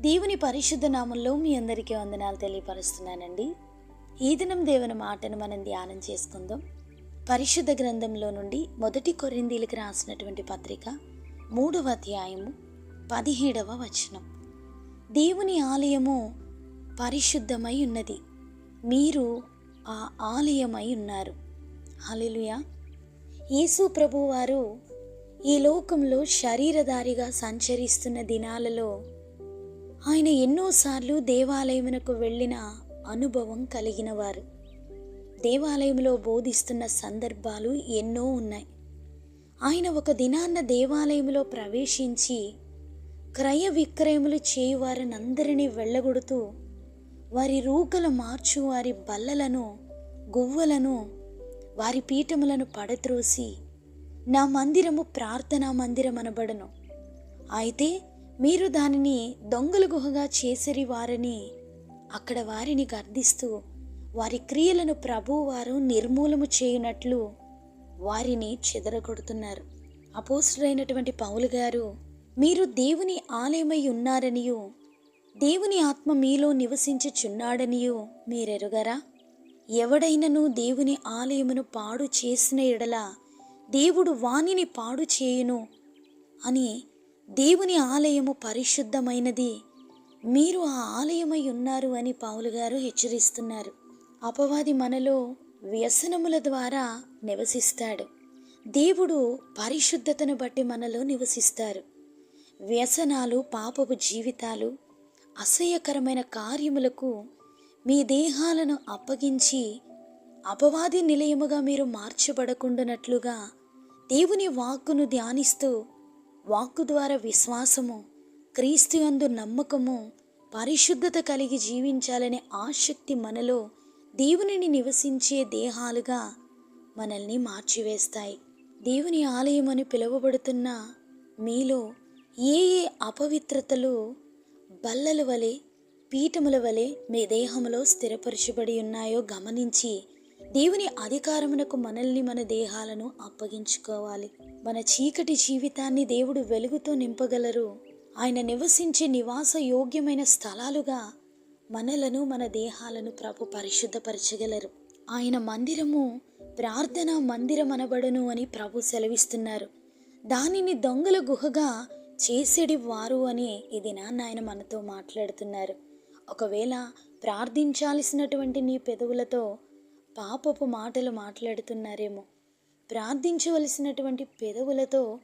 దేవుని పరిశుద్ధ నామంలో మీ అందరికీ వందనాలు తెలియపరుస్తున్నానండి. ఈ దినం దేవుని మాటను మనం ధ్యానం చేసుకుందాం. పరిశుద్ధ గ్రంథంలో నుండి మొదటి కొరిందీలకు రాసినటువంటి పత్రిక మూడవ అధ్యాయము పదిహేడవ వచనం. దేవుని ఆలయము పరిశుద్ధమై ఉన్నది. మీరు ఆ ఆలయమై ఉన్నారు. హలెలుయా యేసు ప్రభువారు ఈ లోకంలో శరీరధారిగా సంచరిస్తున్న దినాలలో ఆయన ఎన్నోసార్లు దేవాలయమునకు వెళ్ళిన అనుభవం కలిగిన వారు దేవాలయంలో బోధిస్తున్న సందర్భాలు ఎన్నో ఉన్నాయి. ఆయన ఒక దినాన్న దేవాలయంలో ప్రవేశించి క్రయ విక్రయములు చేయువారిని అందరినీ వెళ్ళగొడుతూ వారి రూకలు మార్చు వారి బల్లలను గువ్వలను వారి పీఠములను పడత్రోసి నా మందిరము ప్రార్థనా మందిరం అనబడను అయితే మీరు దానిని దొంగల గుహగా చేసిరి వారని అక్కడ వారిని గర్దిస్తూ వారి క్రియలను ప్రభువారు నిర్మూలము చేయునట్లు వారిని చెదరగొడుతున్నారు. అపోస్తుడైనటువంటి పౌలు గారు మీరు దేవుని ఆలయమై ఉన్నారనియు దేవుని ఆత్మ మీలో నివసించుచున్నాడనియు మీరెరుగరా? ఎవడైనను దేవుని ఆలయమును పాడు చేసిన ఎడల దేవుడు వానిని పాడు చేయును అని దేవుని ఆలయము పరిశుద్ధమైనది. మీరు ఆ ఆలయమై ఉన్నారు అని పావులుగారు గారు హెచ్చరిస్తున్నారు. అపవాది మనలో వ్యసనముల ద్వారా నివసిస్తాడు. దేవుడు పరిశుద్ధతను బట్టి మనలో నివసిస్తారు. వ్యసనాలు పాపపు జీవితాలు అసహ్యకరమైన కార్యములకు మీ దేహాలను అప్పగించి అపవాది నిలయముగా మీరు మార్చబడకుండానట్లుగా దేవుని వాక్కును ధ్యానిస్తూ వాక్కు ద్వారా విశ్వాసము క్రీస్తు యందు నమ్మకము పరిశుద్ధత కలిగి జీవించాలనే ఆసక్తి మనలో దేవునిని నివసించే దేహాలుగా మనల్ని మార్చివేస్తాయి. దేవుని ఆలయం అని పిలువబడుతున్న మీలో ఏ ఏ అపవిత్రతలు బల్లల వలె పీఠముల వలె మీ దేహంలో స్థిరపరచబడి ఉన్నాయో గమనించి దేవుని అధికారమునకు మనల్ని మన దేహాలను అప్పగించుకోవాలి. మన చీకటి జీవితాన్ని దేవుడు వెలుగుతో నింపగలరు. ఆయన నివసించే నివాస యోగ్యమైన స్థలాలుగా మనలను మన దేహాలను ప్రభు పరిశుద్ధపరచగలరు. ఆయన మందిరము ప్రార్థన మందిరం అనబడను అని ప్రభు సెలవిస్తున్నారు. దానిని దొంగల గుహగా చేసేడి వారు అని ఇది నాన్న ఆయన మనతో మాట్లాడుతున్నారు. ఒకవేళ ప్రార్థించాల్సినటువంటి నీ పెదవులతో పాపపు మాటలు మాట్లాడుతున్నారేమో. ప్రార్థించవలసినటువంటి పెదవులతో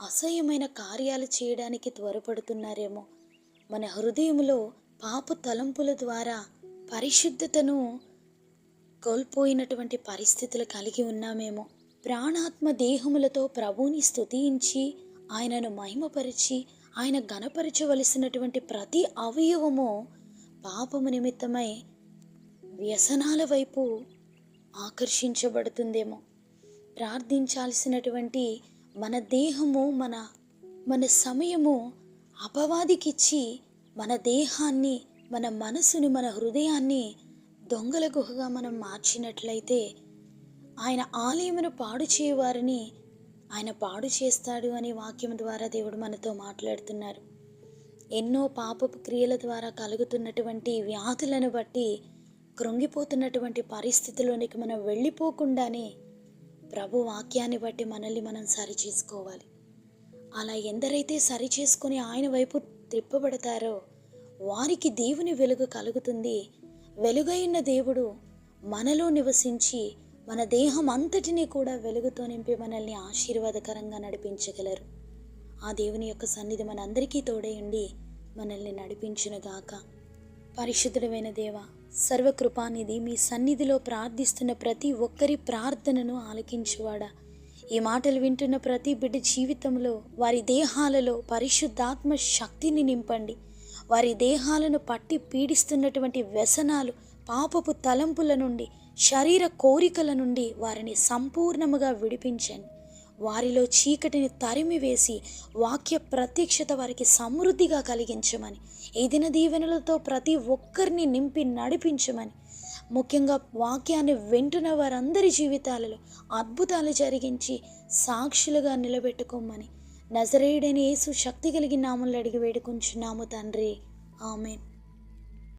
అసహ్యమైన కార్యాలు చేయడానికి త్వరపడుతున్నారేమో. మన హృదయంలో పాప తలంపుల ద్వారా పరిశుద్ధతను కోల్పోయినటువంటి పరిస్థితులు కలిగి ఉన్నామేమో. ప్రాణాత్మ దేహములతో ప్రభువుని స్థుతించి ఆయనను మహిమపరిచి ఆయన గణపరచవలసినటువంటి ప్రతి అవయవము పాపము నిమిత్తమై వ్యసనాల వైపు ఆకర్షించబడుతుందేమో. ప్రార్థించాల్సినటువంటి మన దేహము మన మన సమయము అపవాదికిచ్చి మన దేహాన్ని మన మనసును మన హృదయాన్ని దొంగల గుహగా మనం మార్చినట్లయితే ఆయన ఆలయమును పాడు చేయవారిని ఆయన పాడు చేస్తాడు అనే వాక్యం ద్వారా దేవుడు మనతో మాట్లాడుతున్నారు. ఎన్నో పాపపు క్రియల ద్వారా కలుగుతున్నటువంటి వ్యాధులను బట్టి కృంగిపోతున్నటువంటి పరిస్థితిలోనికి మనం వెళ్ళిపోకుండానే ప్రభు వాక్యాన్ని బట్టి మనల్ని మనం సరి చేసుకోవాలి అలా ఎందరైతే సరి చేసుకుని ఆయన వైపు త్రిప్పబడతారో వారికి దేవుని వెలుగు కలుగుతుంది. వెలుగైన దేవుడు మనలో నివసించి మన దేహం అంతటినీ కూడా వెలుగుతో నింపి మనల్ని ఆశీర్వాదకరంగా నడిపించగలరు. ఆ దేవుని యొక్క సన్నిధి మనందరికీ తోడే ఉండి మనల్ని నడిపించునుగాక. పరిశుద్ధుడమైన దేవ సర్వకృపానిధి మీ సన్నిధిలో ప్రార్థిస్తున్న ప్రతి ఒక్కరి ప్రార్థనను ఆలకించువాడా. ఈ మాటలు వింటున్న ప్రతి బిడ్డ జీవితంలో వారి దేహాలలో పరిశుద్ధాత్మ శక్తిని నింపండి. వారి దేహాలను పట్టి పీడిస్తున్నటువంటి వ్యసనాలు పాపపు తలంపుల నుండి శరీర కోరికల నుండి వారిని సంపూర్ణముగా విడిపించండి. వారిలో చీకటిని తరిమివేసి వాక్య ప్రత్యక్షత వారికి సమృద్ధిగా కలిగించమని ఏదైనా దీవెనలతో ప్రతి ఒక్కరిని నింపి నడిపించమని ముఖ్యంగా వాక్యాన్ని వింటున్న వారందరి జీవితాలలో అద్భుతాలు జరిగించి సాక్షులుగా నిలబెట్టుకోమని నజరేయుడని యేసు శక్తి కలిగిన నామంలో అడిగి వేడుకుంటున్నాము తండ్రి. ఆమెన్.